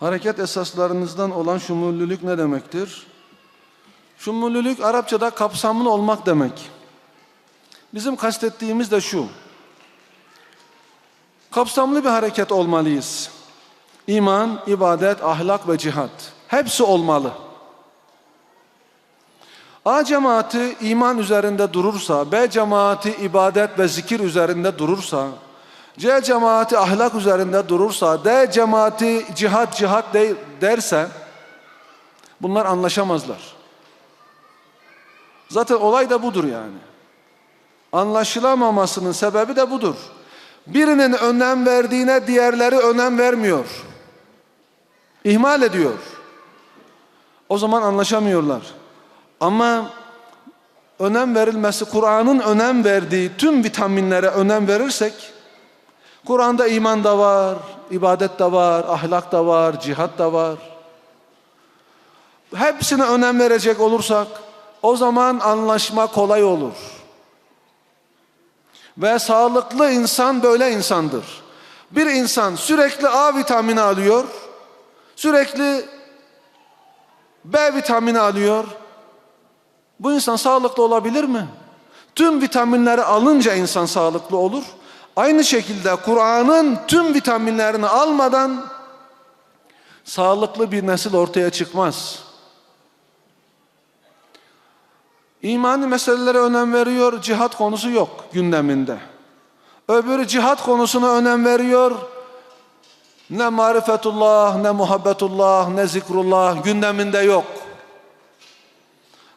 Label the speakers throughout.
Speaker 1: Hareket esaslarınızdan olan şumullülük ne demektir? Şumullülük Arapçada kapsamlı olmak demek. Bizim kastettiğimiz de şu. Kapsamlı bir hareket olmalıyız. İman, ibadet, ahlak ve cihat. Hepsi olmalı. A cemaati iman üzerinde durursa, B cemaati ibadet ve zikir üzerinde durursa, C cemaati ahlak üzerinde durursa, D cemaati cihat cihat de, derse bunlar anlaşamazlar. Zaten olay da budur yani. Anlaşılamamasının sebebi de budur. Birinin önem verdiğine diğerleri önem vermiyor. İhmal ediyor. O zaman anlaşamıyorlar. Ama önem verilmesi Kur'an'ın önem verdiği tüm vitaminlere önem verirsek Kur'an'da iman da var, ibadet de var, ahlak da var, cihat da var. Hepsine önem verecek olursak o zaman anlaşma kolay olur. Ve sağlıklı insan böyle insandır. Bir insan sürekli A vitamini alıyor, sürekli B vitamini alıyor. Bu insan sağlıklı olabilir mi? Tüm vitaminleri alınca insan sağlıklı olur. Aynı şekilde Kur'an'ın tüm vitaminlerini almadan sağlıklı bir nesil ortaya çıkmaz. İmani meselelere önem veriyor, cihat konusu yok gündeminde. Öbürü cihat konusuna önem veriyor. Ne marifetullah, ne muhabbetullah, ne zikrullah gündeminde yok.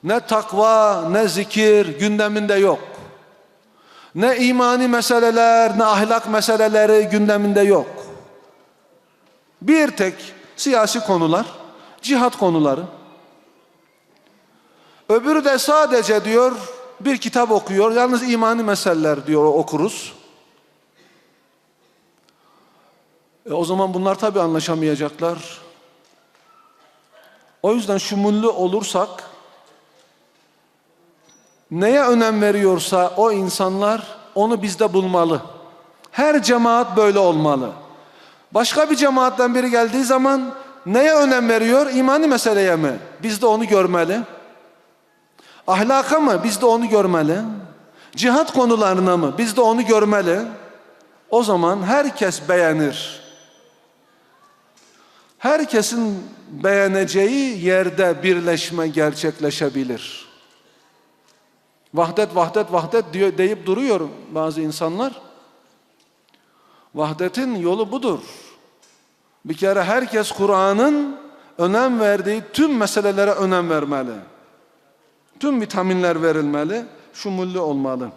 Speaker 1: Ne takva, ne zikir gündeminde yok. Ne imani meseleler, ne ahlak meseleleri gündeminde yok. Bir tek siyasi konular, cihat konuları. Öbürü de sadece diyor bir kitap okuyor. Yalnız imani meseleler diyor okuruz. E o zaman bunlar tabii anlaşamayacaklar. O yüzden şumullü olursak neye önem veriyorsa o insanlar onu bizde bulmalı. Her cemaat böyle olmalı. Başka bir cemaatten biri geldiği zaman neye önem veriyor? İmani meseleye mi? Biz de onu görmeli. Ahlaka mı? Biz de onu görmeli. Cihat konularına mı? Biz de onu görmeli. O zaman herkes beğenir. Herkesin beğeneceği yerde birleşme gerçekleşebilir. Vahdet, vahdet, vahdet deyip duruyor bazı insanlar. Vahdetin yolu budur. Bir kere herkes Kur'an'ın önem verdiği tüm meselelere önem vermeli. Tüm vitaminler verilmeli, şumullü olmalı.